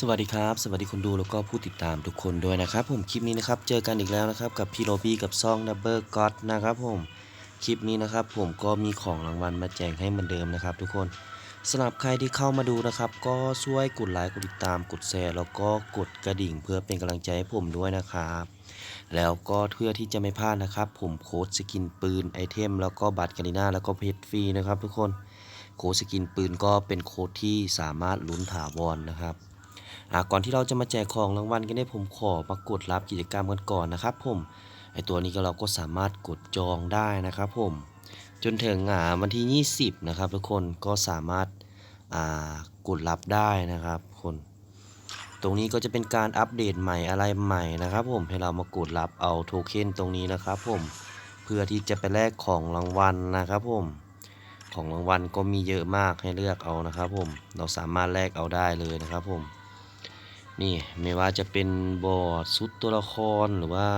สวัสดีครับ สวัสดีคนดูแล้วก็ผู้ติดตามทุกคนด้วยนะครับ ผมคลิปนี้นะครับเจอกันอีกแล้วนะครับกับพี่โรบี้กับซองดับเบิลก็ตนะครับผมคลิปนี้นะครับ ผมก็มีของรางวัลมาแจกให้เหมือนเดิมนะครับ ทุกคนสำหรับใครที่เข้ามาดูนะครับ ก็ช่วยกดไลค์กดติดตามกดแชร์แล้วก็กดกระดิ่งเพื่อเป็นกำลังใจให้ผมด้วยนะครับ แล้วก็เพื่อที่จะไม่พลาดนะครับ ผมโค้ดสกินปืนไอเทมแล้วก็บัตรกาลิน่าแล้วก็เพชรฟรีนะครับ ทุกคนโค้ดสกินปืนก็เป็นโค้ดที่สามารถลุ้นถาวรนะครับ ก่อนที่เราจะมาแจกของรางวัลกันเนี่ยผมขอมากดรับกิจกรรมกันก่อนนะครับ ผมไอตัวนี้ก็เราก็สามารถกดจองได้นะครับ ผม จนถึงอ่าวันที่ 20 นะครับ ทุกคนก็สามารถอ่ากดรับได้นะครับคนตรงนี้ก็จะเป็นการอัปเดตใหม่อะไรใหม่นะครับ ผมให้เรามากดรับเอาโทเค็นตรงนี้นะครับ ผมเพื่อที่จะไปแลกของรางวัลนะครับ ผมของรางวัลก็มีเยอะมากให้เลือกเอานะครับ ผมเราสามารถแลกเอาได้เลยนะครับ ผม นี่ไม่ว่าจะเป็นบอร์ดซุดตัวละครหรือว่า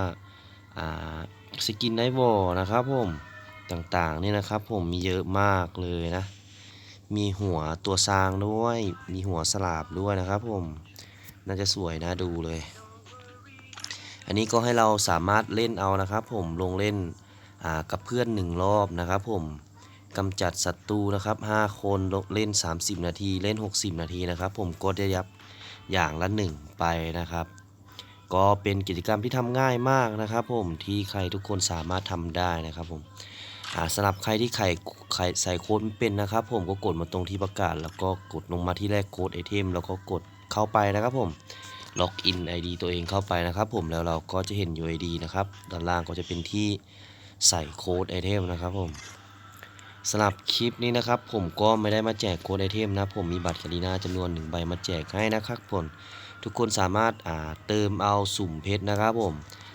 อ่าสกินไดบอร์นะครับผมต่างๆนี่นะครับผมมีเยอะมากเลยนะ มีหัวตัวซางด้วย มีหัวสลาบด้วยนะครับผมน่าจะสวยนะดูเลย อันนี้ก็ให้เราสามารถเล่นเอานะครับผมลงเล่นกับเพื่อนหนึ่งรอบนะครับผมกำจัดศัตรูนะครับ 5 คนเล่น 30 นาที เล่น 60 นาทีนะครับผมก็ได้รับ อย่างละหนึ่งไปนะครับ ก็เป็นกิจกรรมที่ทำง่ายมากนะครับผมที่ใครทุกคนสามารถทำได้นะครับผมสำหรับใครที่ใครใครใส่โค้ดไม่เป็นนะครับ ผมก็กดมาตรงที่ประกาศ แล้วก็กดลงมาที่แรกโค้ดไอเทมแล้วก็กดเข้าไปนะครับผมล็อกอิน ID ตัวเองเข้าไปนะครับ ผมแล้วเราก็จะเห็น UID นะครับด้านล่างก็จะเป็นที่ใส่โค้ดไอเทมนะครับผม สำหรับคลิปนี้นะครับ ผมก็ไม่ได้มาแจกโค้ดไอเทมนะผมมีบัตรคารีนาจำนวนหนึ่งใบมาแจกให้นะครับผมทุกคนสามารถอ่าเติมเอาสุ่มเพชรนะครับผม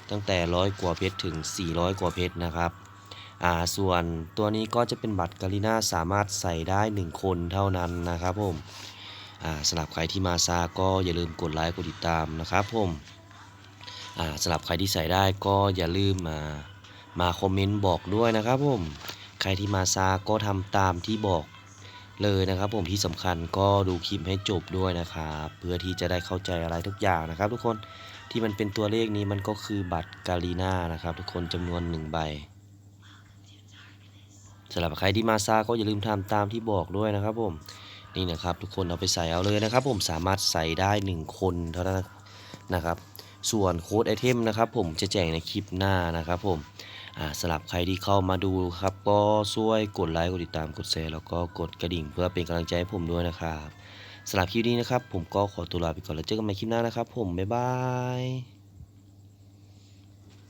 ตั้งแต่ร้อยกว่าเพชรถึง 400 กว่าเพชรนะครับอ่าส่วนตัวนี้ก็จะเป็นบัตรกาลิน่าสามารถใส่ได้ 1 คนเท่านั้นนะครับผมอ่าสำหรับใครที่มาซาก็อย่าลืมกดไลค์กดติดตามนะครับผมอ่าสำหรับใครที่ใส่ได้ก็อย่าลืมมามาคอมเมนต์บอกด้วยนะครับผม ใครที่มาซาก็ทำตามที่บอกเลยนะครับผมที่สำคัญก็ดูคลิปให้จบด้วยนะครับเพื่อที่จะได้เข้าใจอะไรทุกอย่างนะครับ ทุกคนที่มันเป็นตัวเลขนี้มันก็คือบัตรกาลีนานะครับ ทุกคนจำนวนหนึ่งใบสำหรับใครที่มาซาก็อย่าลืมทำตามที่บอกด้วยนะครับผมนี่นะครับทุกคนเอาไปใส่เอาเลยนะครับ ผมสามารถใส่ได้ 1 คนเท่านั้นนะครับ ส่วนโค้ดไอเทมนะครับ ผมจะแจกในคลิปหน้านะครับผม สำหรับใครที่เข้ามาดูครับ ก็ช่วยกดไลค์กดติดตามกดแชร์แล้วก็กดกระดิ่งเพื่อเป็นกำลังใจให้ผมด้วยนะครับสำหรับคลิปนี้นะครับ ผมก็ขอตัวลาไปก่อนแล้วเจอกันใหม่คลิปหน้านะครับ ผมบ๊ายบาย